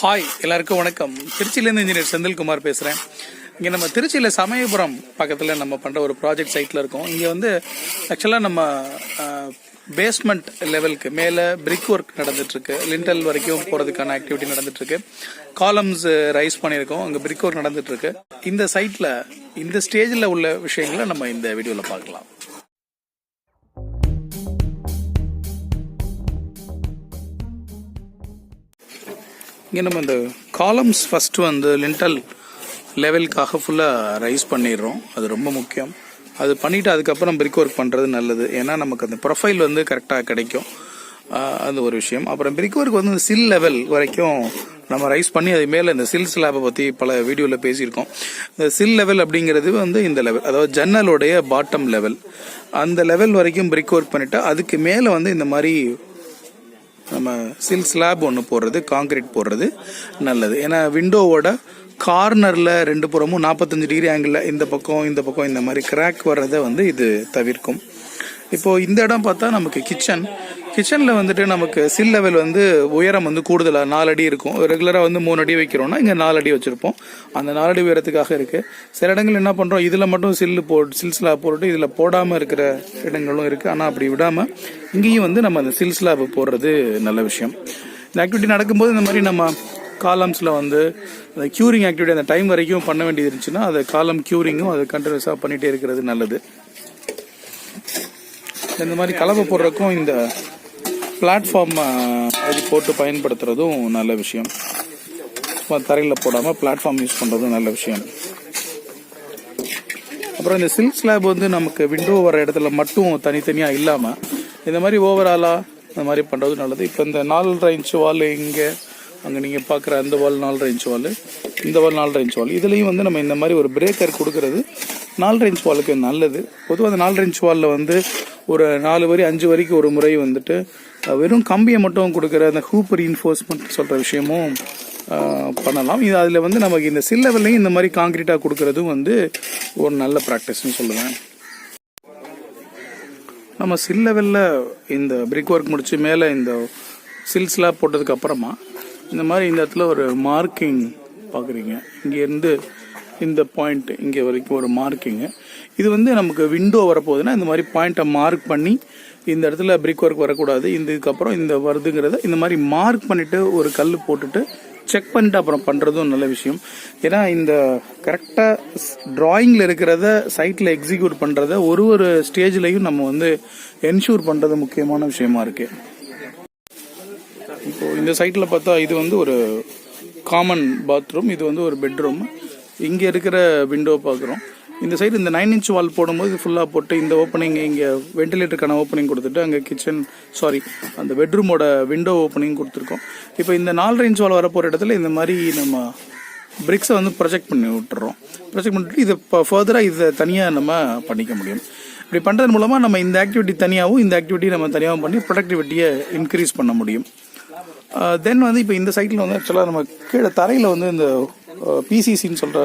Hi எல்லாருக்கும் வணக்கம். திருச்சியிலேருந்து இன்ஜினியர் செந்தில்குமார் பேசுகிறேன் இங்கே நம்ம திருச்சியில் சமயபுரம் பக்கத்தில் நம்ம பண்ணுற ஒரு ப்ராஜெக்ட் சைட்டில் இருக்கோம். இங்கே வந்து ஆக்சுவலாக நம்ம பேஸ்மெண்ட் லெவலுக்கு மேலே பிரிக் ஒர்க் நடந்துட்டுருக்கு. லிண்டல் வரைக்கும் போகிறதுக்கான ஆக்டிவிட்டி நடந்துட்டுருக்கு. காலம்ஸ் ரைஸ் பண்ணியிருக்கோம். அங்கே பிரிக் ஒர்க் நடந்துட்டுருக்கு. இந்த சைட்டில் இந்த ஸ்டேஜில் உள்ள விஷயங்களை நம்ம இந்த வீடியோவில் பார்க்கலாம். இங்கே நம்ம இந்த காலம்ஸ் ஃபஸ்ட்டு வந்து லிண்டல் லெவலுக்காக ஃபுல்லாக ரைஸ் பண்ணிடுறோம். அது ரொம்ப முக்கியம். அது பண்ணிவிட்டு அதுக்கப்புறம் பிரிக் ஒர்க் பண்ணுறது நல்லது. ஏன்னா நமக்கு அந்த ப்ரொஃபைல் வந்து கரெக்டாக கிடைக்கும். அது ஒரு விஷயம். அப்புறம் பிரிக் ஒர்க் வந்து சில் லெவல் வரைக்கும் நம்ம ரைஸ் பண்ணி அது மேலே இந்த சில் ஸ்லாபை பற்றி பல வீடியோவில் பேசியிருக்கோம். இந்த சில் லெவல் அப்படிங்கிறது வந்து இந்த லெவல் அதாவது ஜன்னலுடைய பாட்டம் லெவல் அந்த லெவல் வரைக்கும் பிரிக் ஒர்க் பண்ணிவிட்டு அதுக்கு மேலே வந்து இந்த மாதிரி நம்ம சில் ஸ்லாப் ஒன்று போடுறது காங்கிரீட் போடுறது நல்லது. ஏன்னா விண்டோவோட கார்னரில் ரெண்டு புறமும் நாற்பத்தஞ்சு டிகிரி ஆங்கிளில் இந்த பக்கம் இந்த பக்கம் இந்த மாதிரி கிராக் வர்றதை வந்து இது தவிர்க்கும். இப்போ இந்த இடம் பார்த்தா நமக்கு கிச்சன் கிச்சனில் வந்துட்டு நமக்கு சில் லெவல் வந்து உயரம் வந்து கூடுதலாக நாலு அடி இருக்கும் ரெகுலராக வந்து மூணு அடி வைக்கிறோம்னா இங்கே நாலு அடி வச்சுருப்போம். அந்த நாலு அடி உயரத்துக்காக இருக்குது சில இடங்கள் என்ன பண்ணுறோம் இதில் மட்டும் சில்லு போ சில்ஸ்லா போட்டுட்டு இதில் போடாமல் இருக்கிற இடங்களும் இருக்குது ஆனால் அப்படி விடாமல் இங்கேயும் வந்து நம்ம அந்த சில் ஸ்லாப் போடுறது நல்ல விஷயம். இந்த ஆக்டிவிட்டி நடக்கும்போது இந்த மாதிரி நம்ம காலம்ஸில் வந்து அந்த க்யூரிங் ஆக்டிவிட்டி அந்த டைம் வரைக்கும் பண்ண வேண்டியது இருந்துச்சுன்னா அதை காலம் க்யூரிங்கும் அது கண்டினியூஸாக பண்ணிகிட்டே இருக்கிறது நல்லது. இந்த மாதிரி கலவை போடுறதுக்கும் இந்த பிளாட்ஃபார்ம் அது போட்டு பயன்படுத்துறதும் நல்ல விஷயம். தரையில் போடாமல் பிளாட்ஃபார்ம் யூஸ் பண்ணுறதும் நல்ல விஷயம். அப்புறம் இந்த சில்க் ஸ்லாப் வந்து நமக்கு விண்டோ வர இடத்துல மட்டும் தனித்தனியாக இல்லாமல் இந்த மாதிரி ஓவராலாக இந்த மாதிரி பண்ணுறது நல்லது. இப்போ இந்த நாலரை இன்ச் வால் இங்கே அங்கே நீங்கள் பார்க்குற அந்த வால் நாலரை இன்ச் வால் இந்த வால் நாலரை இன்ச் வால் இதுலேயும் வந்து நம்ம இந்த மாதிரி ஒரு பிரேக்கர் கொடுக்கறது நாலரை இன்ச் வாலுக்கு நல்லது. பொதுவாக அந்த நாலரை இன்ச் வாலில் வந்து ஒரு நாலு வரி அஞ்சு வரைக்கும் ஒரு முறை வந்துட்டு வெறும் கம்பியை மட்டும் கொடுக்குற அந்த ஹூப் ரீஎன்ஃபோர்ஸ்மெண்ட் சொல்கிற விஷயமும் பண்ணலாம். இது அதில் வந்து நமக்கு இந்த சில் லெவல்லையும் இந்த மாதிரி காங்கிரீட்டாக கொடுக்கறதும் வந்து ஒரு நல்ல ப்ராக்டிஸ்னு சொல்லுவேன். நம்ம சில் லெவலில் இந்த பிரிக் ஒர்க் முடித்து மேலே இந்த சில்ஸ்லாம் போட்டதுக்கப்புறமா போட்டதுக்கு அப்புறமா இந்த மாதிரி இந்த இடத்துல ஒரு மார்க்கிங் பார்க்குறீங்க. இங்கேருந்து இந்த பாயிண்ட் இங்கே வரைக்கும் ஒரு மார்க்கிங்கு இது வந்து நமக்கு விண்டோ வரப்போகுதுன்னா இந்த மாதிரி பாயிண்ட்டை மார்க் பண்ணி இந்த இடத்துல பிரிக் ஒர்க் வரக்கூடாது. இந்த இதுக்கப்புறம் இந்த வருதுங்கிறத இந்த மாதிரி மார்க் பண்ணிவிட்டு ஒரு கல் போட்டுட்டு செக் பண்ணிட்டு அப்புறம் பண்ணுறதும் நல்ல விஷயம். ஏன்னா இந்த கரெக்டாக ட்ராயிங்கில் இருக்கிறத சைட்டில் எக்ஸிக்யூட் பண்ணுறத ஒரு ஒரு ஸ்டேஜ்லையும் நம்ம வந்து என்ஷூர் பண்ணுறது முக்கியமான விஷயமா இருக்குது இப்போ இந்த சைட்டில் பார்த்தா இது வந்து ஒரு காமன் பாத்ரூம் இது வந்து ஒரு பெட்ரூம் இங்கே இருக்கிற விண்டோ பார்க்குறோம் இந்த சைடு இந்த நைன் இன்ச் வால் போடும்போது ஃபுல்லாக போட்டு இந்த ஓப்பனிங் இங்கே வென்டிலேட்டருக்கான ஓப்பனிங் கொடுத்துட்டு அங்கே கிச்சன் சாரி அந்த பெட்ரூமோட விண்டோ ஓப்பனிங் கொடுத்துருக்கோம். இப்போ இந்த நாலரை இன்ச் வால் வரப்போகிற இடத்துல இந்த மாதிரி நம்ம பிரிக்ஸை வந்து ப்ரொஜெக்ட் பண்ணி விட்டுறோம். ப்ரொஜெக்ட் பண்ணிட்டு இதை இப்போ ஃபர்தராக இதை தனியாக நம்ம பண்ணிக்க முடியும். இப்படி பண்ணுறது மூலமாக நம்ம இந்த ஆக்டிவிட்டி தனியாகவும் இந்த ஆக்டிவிட்டி நம்ம தனியாகவும் பண்ணி ப்ரொடக்டிவிட்டியை இன்க்ரீஸ் பண்ண முடியும். தென் வந்து இப்போ இந்த சைட்டில் வந்து ஆக்சுவலாக நம்ம கீழே தரையில் வந்து இந்த பிசிசின்னு சொல்கிற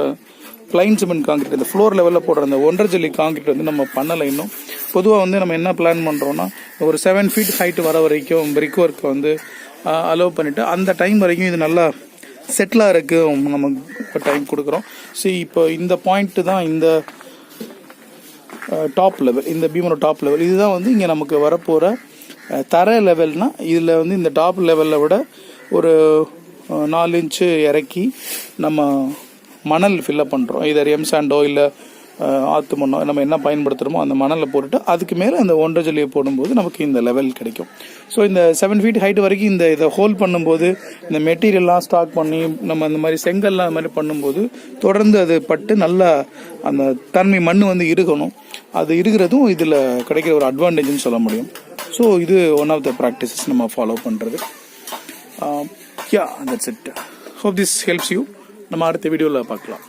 பிளைன் சிமெண்ட் காங்கிரீட் இந்த ஃப்ளோர் லெவலில் போடுற அந்த ஒன்றரை ஜல்லி காங்கிரீட் வந்து நம்ம பண்ணலை இன்னும். பொதுவாக வந்து நம்ம என்ன பிளான் பண்ணுறோன்னா ஒரு செவன் ஃபீட் ஹைட் வர வரைக்கும் பிரிக் ஒர்க்கை வந்து அலோவ் பண்ணிவிட்டு அந்த டைம் வரைக்கும் இது நல்லா செட்டிலாக இருக்கு நம்ம டைம் கொடுக்குறோம். ஸோ இப்போ இந்த பாயிண்ட்டு தான் இந்த டாப் லெவல் இந்த பீமோட டாப் லெவல் இதுதான் வந்து இங்கே நமக்கு வரப்போகிற தர லெவல்னால் இதில் வந்து இந்த டாப் லெவலில் விட ஒரு நாலு இன்ச்சு இறக்கி நம்ம மணல் ஃபில்லப் பண்ணுறோம் இதர் எம் சாண்டோ இல்லை ஆற்று மண்ணோ நம்ம என்ன பயன்படுத்துகிறோமோ அந்த மணலை போட்டுட்டு அதுக்கு மேலே அந்த ஒன்றரை ஜல்லியை போடும்போது நமக்கு இந்த லெவல் கிடைக்கும். ஸோ இந்த செவன் ஃபீட் ஹைட் வரைக்கும் இந்த இதை ஹோல்ட் பண்ணும்போது இந்த மெட்டீரியல்லாம் ஸ்டாக் பண்ணி நம்ம இந்த மாதிரி செங்கல்லாம் அந்த மாதிரி பண்ணும்போது தொடர்ந்து அது பட்டு நல்லா அந்த தன்மை மண் வந்து இருக்கணும். அது இருக்கிறதும் இதில் கிடைக்கிற ஒரு அட்வான்டேஜ்னு சொல்ல முடியும். ஸோ இது ஒன் ஆஃப் த ப்ராக்டிசஸ் நம்ம ஃபாலோ பண்ணுறது yeah that's it hope this helps you நம்ம அடுத்த வீடியோவில் பார்க்கலாம்.